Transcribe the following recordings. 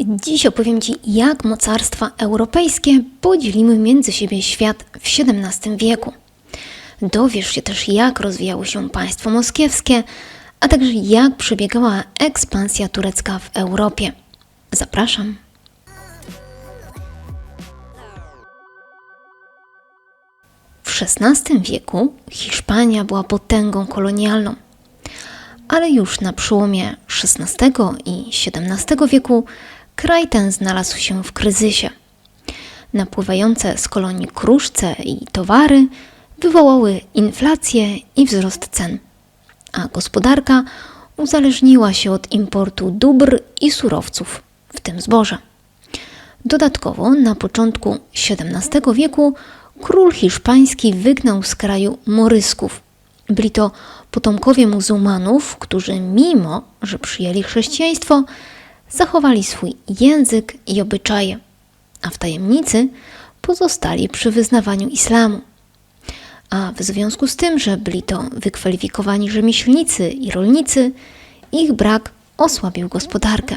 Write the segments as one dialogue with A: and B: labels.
A: Dziś opowiem Ci, jak mocarstwa europejskie podzieliły między siebie świat w XVII wieku. Dowiesz się też, jak rozwijało się państwo moskiewskie, a także jak przebiegała ekspansja turecka w Europie. Zapraszam. W XVI wieku Hiszpania była potęgą kolonialną, ale już na przełomie XVI i XVII wieku kraj ten znalazł się w kryzysie. Napływające z kolonii kruszce i towary wywołały inflację i wzrost cen, a gospodarka uzależniła się od importu dóbr i surowców, w tym zboża. Dodatkowo na początku XVII wieku król hiszpański wygnał z kraju Morysków. Byli to potomkowie muzułmanów, którzy mimo, że przyjęli chrześcijaństwo, zachowali swój język i obyczaje, a w tajemnicy pozostali przy wyznawaniu islamu. A w związku z tym, że byli to wykwalifikowani rzemieślnicy i rolnicy, ich brak osłabił gospodarkę.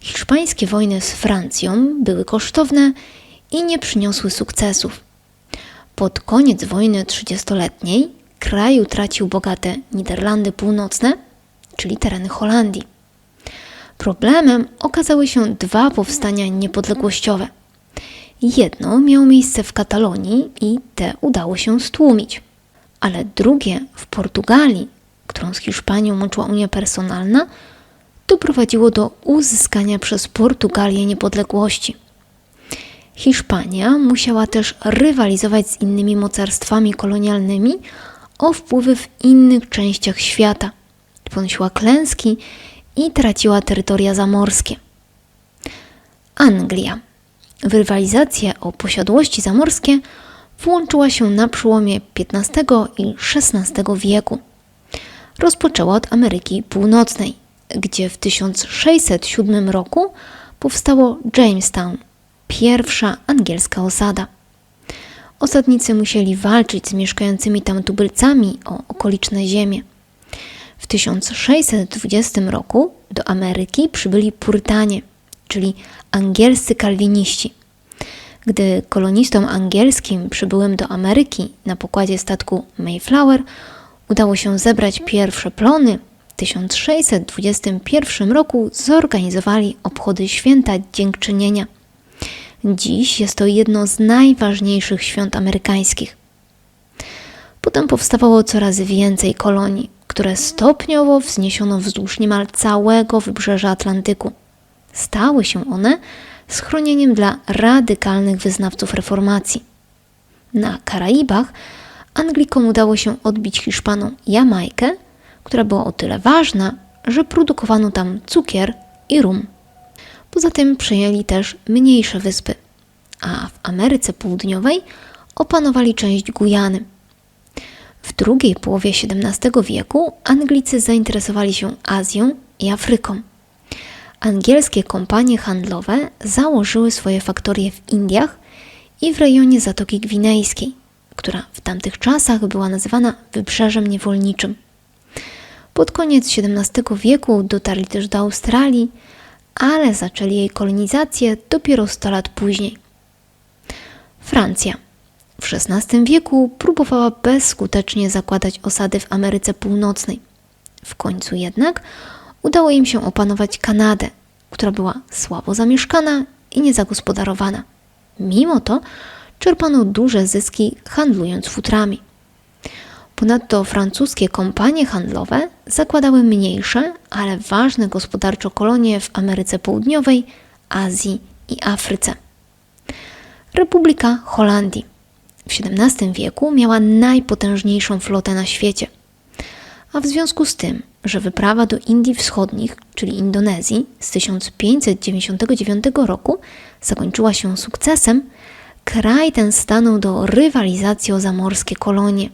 A: Hiszpańskie wojny z Francją były kosztowne i nie przyniosły sukcesów. Pod koniec wojny trzydziestoletniej kraj utracił bogate Niderlandy Północne, czyli tereny Holandii. Problemem okazały się dwa powstania niepodległościowe. Jedno miało miejsce w Katalonii i te udało się stłumić, ale drugie w Portugalii, którą z Hiszpanią łączyła Unia Personalna, doprowadziło do uzyskania przez Portugalię niepodległości. Hiszpania musiała też rywalizować z innymi mocarstwami kolonialnymi o wpływy w innych częściach świata. Ponosiła klęski i traciła terytoria zamorskie. Anglia. W rywalizację o posiadłości zamorskie włączyła się na przełomie XV i XVI wieku. Rozpoczęła od Ameryki Północnej, gdzie w 1607 roku powstało Jamestown, pierwsza angielska osada. Osadnicy musieli walczyć z mieszkającymi tam tubylcami o okoliczne ziemie. W 1620 roku do Ameryki przybyli Purytanie, czyli angielscy kalwiniści. Gdy kolonistom angielskim przybyłem do Ameryki na pokładzie statku Mayflower udało się zebrać pierwsze plony, w 1621 roku zorganizowali obchody święta dziękczynienia. Dziś jest to jedno z najważniejszych świąt amerykańskich. Potem powstawało coraz więcej kolonii, które stopniowo wzniesiono wzdłuż niemal całego wybrzeża Atlantyku. Stały się one schronieniem dla radykalnych wyznawców reformacji. Na Karaibach Anglikom udało się odbić Hiszpanom Jamajkę, która była o tyle ważna, że produkowano tam cukier i rum. Poza tym przejęli też mniejsze wyspy, a w Ameryce Południowej opanowali część Gujany. W drugiej połowie XVII wieku Anglicy zainteresowali się Azją i Afryką. Angielskie kompanie handlowe założyły swoje faktorie w Indiach i w rejonie Zatoki Gwinejskiej, która w tamtych czasach była nazywana wybrzeżem niewolniczym. Pod koniec XVII wieku dotarli też do Australii, ale zaczęli jej kolonizację dopiero 100 lat później. Francja w XVI wieku próbowała bezskutecznie zakładać osady w Ameryce Północnej. W końcu jednak udało im się opanować Kanadę, która była słabo zamieszkana i niezagospodarowana. Mimo to czerpano duże zyski handlując futrami. Ponadto francuskie kompanie handlowe zakładały mniejsze, ale ważne gospodarczo kolonie w Ameryce Południowej, Azji i Afryce. Republika Holandii w XVII wieku miała najpotężniejszą flotę na świecie. A w związku z tym, że wyprawa do Indii Wschodnich, czyli Indonezji, z 1599 roku zakończyła się sukcesem, kraj ten stanął do rywalizacji o zamorskie kolonie.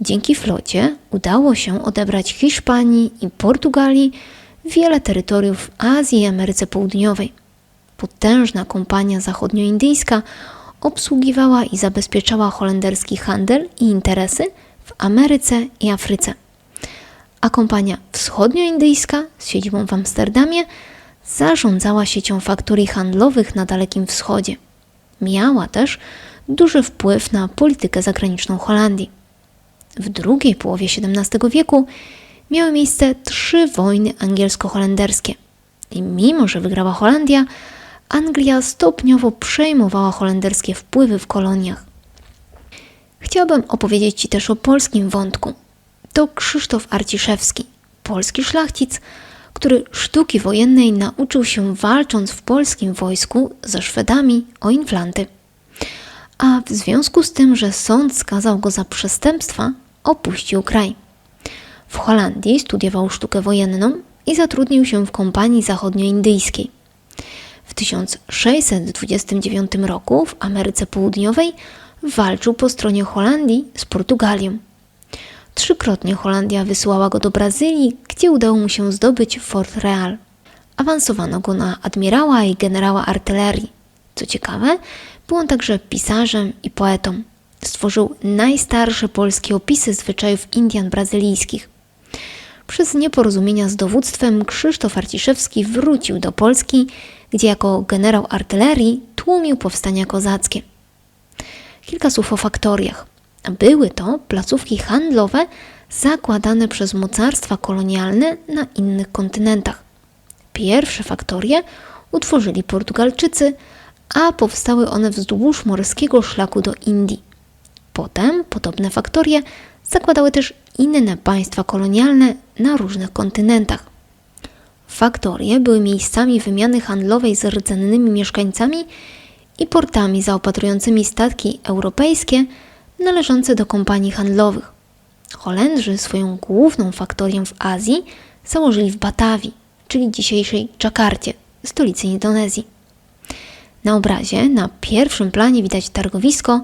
A: Dzięki flocie udało się odebrać Hiszpanii i Portugalii wiele terytoriów w Azji i Ameryce Południowej. Potężna kompania zachodnioindyjska obsługiwała i zabezpieczała holenderski handel i interesy w Ameryce i Afryce. A kompania wschodnioindyjska z siedzibą w Amsterdamie zarządzała siecią faktorii handlowych na Dalekim Wschodzie. Miała też duży wpływ na politykę zagraniczną Holandii. W drugiej połowie XVII wieku miały miejsce trzy wojny angielsko-holenderskie. I mimo, że wygrała Holandia, Anglia stopniowo przejmowała holenderskie wpływy w koloniach. Chciałabym opowiedzieć Ci też o polskim wątku. To Krzysztof Arciszewski, polski szlachcic, który sztuki wojennej nauczył się walcząc w polskim wojsku ze Szwedami o inflanty. A w związku z tym, że sąd skazał go za przestępstwa, opuścił kraj. W Holandii studiował sztukę wojenną i zatrudnił się w kompanii zachodnioindyjskiej. W 1629 roku w Ameryce Południowej walczył po stronie Holandii z Portugalią. Trzykrotnie Holandia wysyłała go do Brazylii, gdzie udało mu się zdobyć Fort Real. Awansowano go na admirała i generała artylerii. Co ciekawe, był on także pisarzem i poetą. Stworzył najstarsze polskie opisy zwyczajów Indian brazylijskich. Przez nieporozumienia z dowództwem Krzysztof Arciszewski wrócił do Polski, gdzie jako generał artylerii tłumił powstania kozackie. Kilka słów o faktoriach. Były to placówki handlowe zakładane przez mocarstwa kolonialne na innych kontynentach. Pierwsze faktorie utworzyli Portugalczycy, a powstały one wzdłuż morskiego szlaku do Indii. Potem podobne faktorie zakładały też inne państwa kolonialne na różnych kontynentach. Faktorie były miejscami wymiany handlowej z rdzennymi mieszkańcami i portami zaopatrującymi statki europejskie należące do kompanii handlowych. Holendrzy swoją główną faktorię w Azji założyli w Batawii, czyli dzisiejszej Dżakarcie, stolicy Indonezji. Na obrazie na pierwszym planie widać targowisko,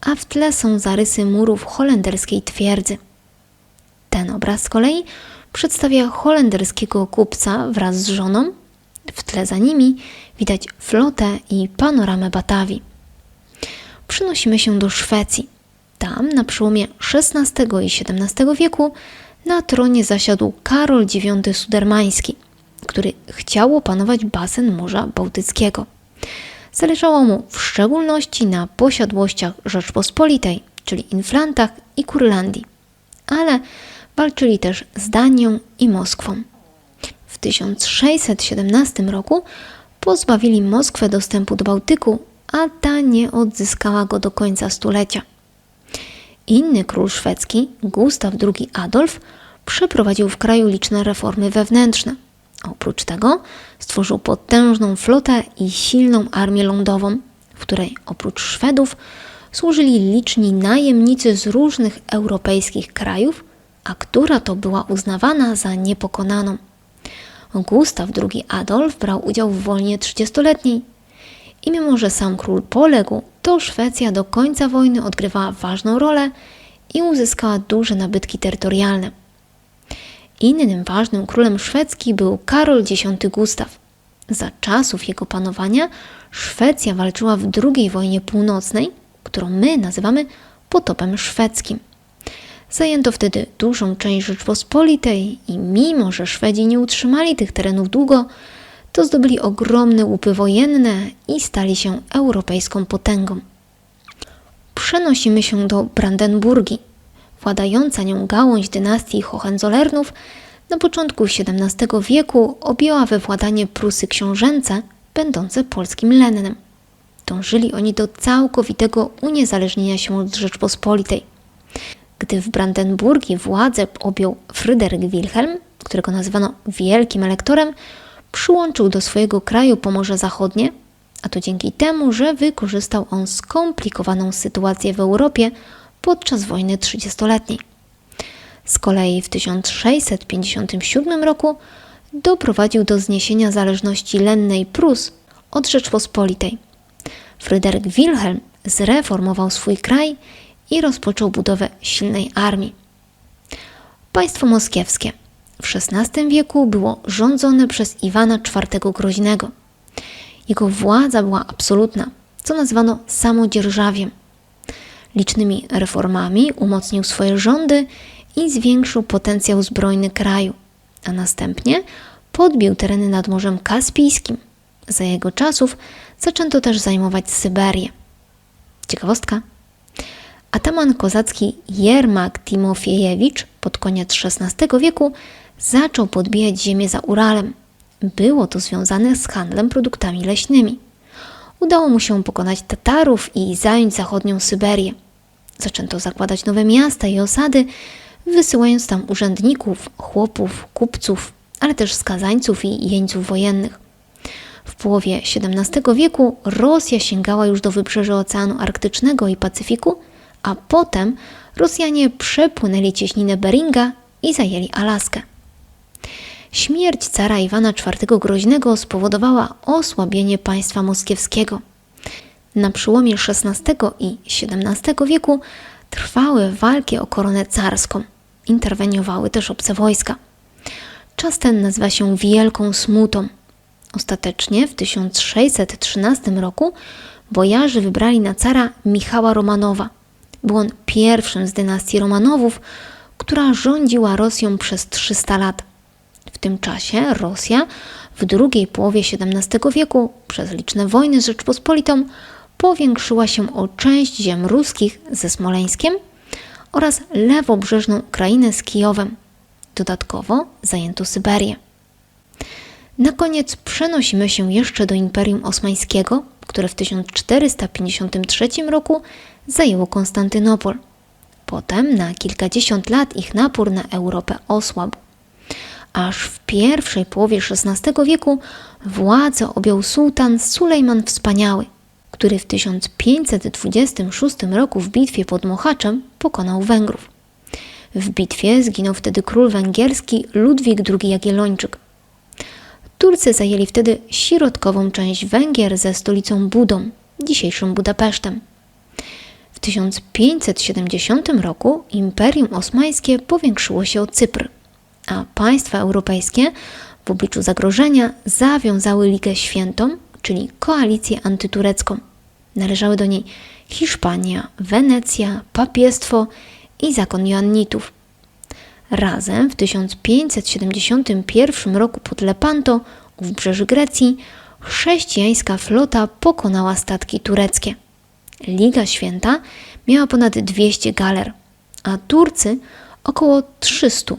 A: a w tle są zarysy murów holenderskiej twierdzy. Ten obraz z kolei przedstawia holenderskiego kupca wraz z żoną. W tle za nimi widać flotę i panoramę Batawii. Przenosimy się do Szwecji. Tam na przełomie XVI i XVII wieku na tronie zasiadł Karol IX Sudermański, który chciał opanować basen Morza Bałtyckiego. Zależało mu w szczególności na posiadłościach Rzeczpospolitej, czyli Inflantach i Kurlandii, ale walczyli też z Danią i Moskwą. W 1617 roku pozbawili Moskwę dostępu do Bałtyku, a ta nie odzyskała go do końca stulecia. Inny król szwedzki, Gustaw II Adolf, przeprowadził w kraju liczne reformy wewnętrzne. Oprócz tego stworzył potężną flotę i silną armię lądową, w której oprócz Szwedów służyli liczni najemnicy z różnych europejskich krajów, a która to była uznawana za niepokonaną. Gustaw II Adolf brał udział w wojnie trzydziestoletniej i mimo, że sam król poległ, to Szwecja do końca wojny odgrywała ważną rolę i uzyskała duże nabytki terytorialne. Innym ważnym królem szwedzkim był Karol X Gustaw. Za czasów jego panowania Szwecja walczyła w II wojnie północnej, którą my nazywamy potopem szwedzkim. Zajęto wtedy dużą część Rzeczpospolitej i mimo, że Szwedzi nie utrzymali tych terenów długo, to zdobyli ogromne łupy wojenne i stali się europejską potęgą. Przenosimy się do Brandenburgii. Władająca nią gałąź dynastii Hohenzollernów na początku XVII wieku objęła we władanie Prusy książęce, będące polskim lennem. Dążyli oni do całkowitego uniezależnienia się od Rzeczpospolitej. Gdy w Brandenburgii władzę objął Fryderyk Wilhelm, którego nazywano Wielkim Elektorem, przyłączył do swojego kraju Pomorze Zachodnie, a to dzięki temu, że wykorzystał on skomplikowaną sytuację w Europie podczas wojny trzydziestoletniej. Z kolei w 1657 roku doprowadził do zniesienia zależności lennej Prus od Rzeczpospolitej. Fryderyk Wilhelm zreformował swój kraj i rozpoczął budowę silnej armii. Państwo moskiewskie w XVI wieku było rządzone przez Iwana IV Groźnego. Jego władza była absolutna, co nazwano samodzierżawiem. Licznymi reformami umocnił swoje rządy i zwiększył potencjał zbrojny kraju, a następnie podbił tereny nad Morzem Kaspijskim. Za jego czasów zaczęto też zajmować Syberię. Ciekawostka. Ataman kozacki Jermak Timofiejewicz pod koniec XVI wieku zaczął podbijać ziemię za Uralem. Było to związane z handlem produktami leśnymi. Udało mu się pokonać Tatarów i zająć zachodnią Syberię. Zaczęto zakładać nowe miasta i osady, wysyłając tam urzędników, chłopów, kupców, ale też skazańców i jeńców wojennych. W połowie XVII wieku Rosja sięgała już do wybrzeży Oceanu Arktycznego i Pacyfiku, a potem Rosjanie przepłynęli cieśninę Beringa i zajęli Alaskę. Śmierć cara Iwana IV Groźnego spowodowała osłabienie państwa moskiewskiego. Na przełomie XVI i XVII wieku trwały walki o koronę carską. Interweniowały też obce wojska. Czas ten nazywa się Wielką Smutą. Ostatecznie w 1613 roku bojarzy wybrali na cara Michała Romanowa. Był on pierwszym z dynastii Romanowów, która rządziła Rosją przez 300 lat. W tym czasie Rosja w drugiej połowie XVII wieku przez liczne wojny z Rzeczpospolitą powiększyła się o część ziem ruskich ze Smoleńskiem oraz lewobrzeżną Ukrainę z Kijowem. Dodatkowo zajęto Syberię. Na koniec przenosimy się jeszcze do Imperium Osmańskiego, które w 1453 roku zajęło Konstantynopol. Potem na kilkadziesiąt lat ich napór na Europę osłabł. Aż w pierwszej połowie XVI wieku władzę objął sułtan Sulejman Wspaniały, który w 1526 roku w bitwie pod Mohaczem pokonał Węgrów. W bitwie zginął wtedy król węgierski Ludwik II Jagiellończyk. Turcy zajęli wtedy środkową część Węgier ze stolicą Budą, dzisiejszym Budapesztem. W 1570 roku Imperium Osmańskie powiększyło się o Cypr, a państwa europejskie w obliczu zagrożenia zawiązały Ligę Świętą, czyli koalicję antyturecką. Należały do niej Hiszpania, Wenecja, papiestwo i zakon Joannitów. Razem w 1571 roku pod Lepanto, u wybrzeży Grecji, chrześcijańska flota pokonała statki tureckie. Liga Święta miała ponad 200 galer, a Turcy około 300,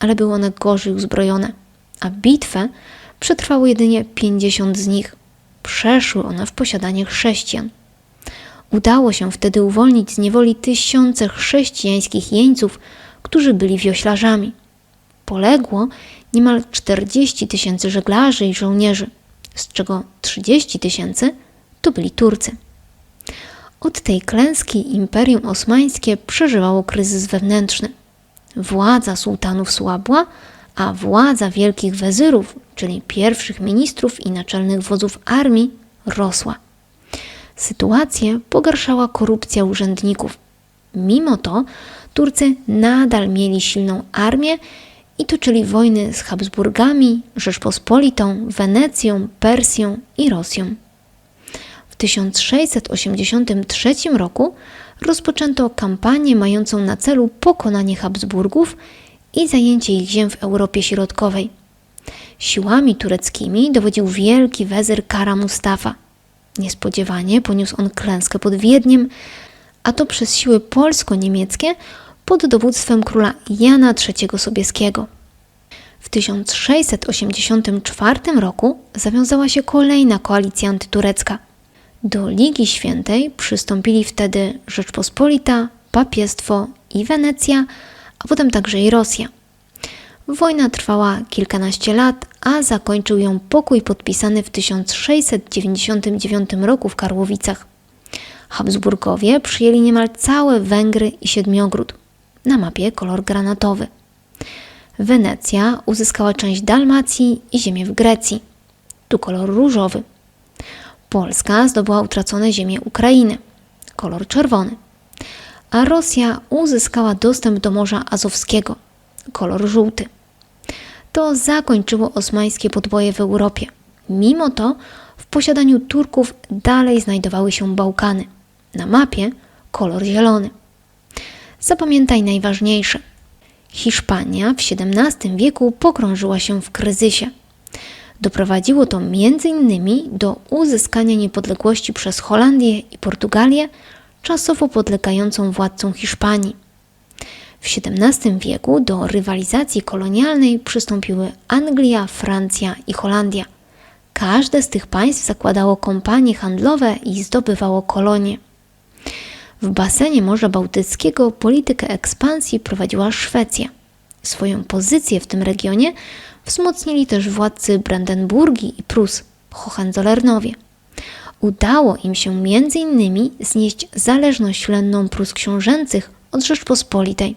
A: ale były one gorzej uzbrojone, a bitwę przetrwało jedynie 50 z nich. Przeszły one w posiadanie chrześcijan. Udało się wtedy uwolnić z niewoli tysiące chrześcijańskich jeńców, którzy byli wioślarzami. Poległo niemal 40 tysięcy żeglarzy i żołnierzy, z czego 30 tysięcy to byli Turcy. Od tej klęski Imperium Osmańskie przeżywało kryzys wewnętrzny. Władza sułtanów słabła, a władza wielkich wezyrów, czyli pierwszych ministrów i naczelnych wodzów armii, rosła. Sytuację pogarszała korupcja urzędników. Mimo to Turcy nadal mieli silną armię i toczyli wojny z Habsburgami, Rzeczpospolitą, Wenecją, Persją i Rosją. W 1683 roku rozpoczęto kampanię mającą na celu pokonanie Habsburgów i zajęcie ich ziem w Europie Środkowej. Siłami tureckimi dowodził wielki wezyr Kara Mustafa. Niespodziewanie poniósł on klęskę pod Wiedniem, a to przez siły polsko-niemieckie pod dowództwem króla Jana III Sobieskiego. W 1684 roku zawiązała się kolejna koalicja antyturecka. Do Ligi Świętej przystąpili wtedy Rzeczpospolita, Papiestwo i Wenecja, a potem także i Rosja. Wojna trwała kilkanaście lat, a zakończył ją pokój podpisany w 1699 roku w Karłowicach. Habsburgowie przyjęli niemal całe Węgry i Siedmiogród. Na mapie kolor granatowy. Wenecja uzyskała część Dalmacji i ziemię w Grecji. Tu kolor różowy. Polska zdobyła utracone ziemię Ukrainy. Kolor czerwony. A Rosja uzyskała dostęp do Morza Azowskiego. Kolor żółty. To zakończyło osmańskie podboje w Europie. Mimo to w posiadaniu Turków dalej znajdowały się Bałkany. Na mapie kolor zielony. Zapamiętaj najważniejsze. Hiszpania w XVII wieku pogrążyła się w kryzysie. Doprowadziło to m.in. do uzyskania niepodległości przez Holandię i Portugalię, czasowo podlegającą władcom Hiszpanii. W XVII wieku do rywalizacji kolonialnej przystąpiły Anglia, Francja i Holandia. Każde z tych państw zakładało kompanie handlowe i zdobywało kolonie. W basenie Morza Bałtyckiego politykę ekspansji prowadziła Szwecja. Swoją pozycję w tym regionie wzmocnili też władcy Brandenburgii i Prus, Hohenzollernowie. Udało im się m.in. znieść zależność lenną Prus książęcych od Rzeczpospolitej.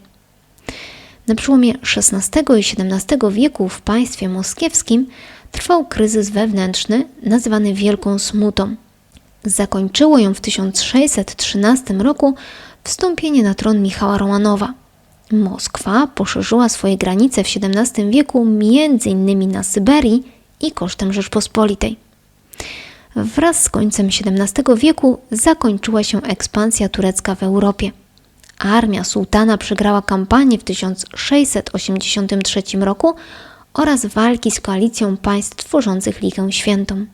A: Na przełomie XVI i XVII wieku w państwie moskiewskim trwał kryzys wewnętrzny nazywany Wielką Smutą. Zakończyło ją w 1613 roku wstąpienie na tron Michała Romanowa. Moskwa poszerzyła swoje granice w XVII wieku m.in. na Syberii i kosztem Rzeczpospolitej. Wraz z końcem XVII wieku zakończyła się ekspansja turecka w Europie. Armia sułtana przegrała kampanię w 1683 roku oraz walki z koalicją państw tworzących Ligę Świętą.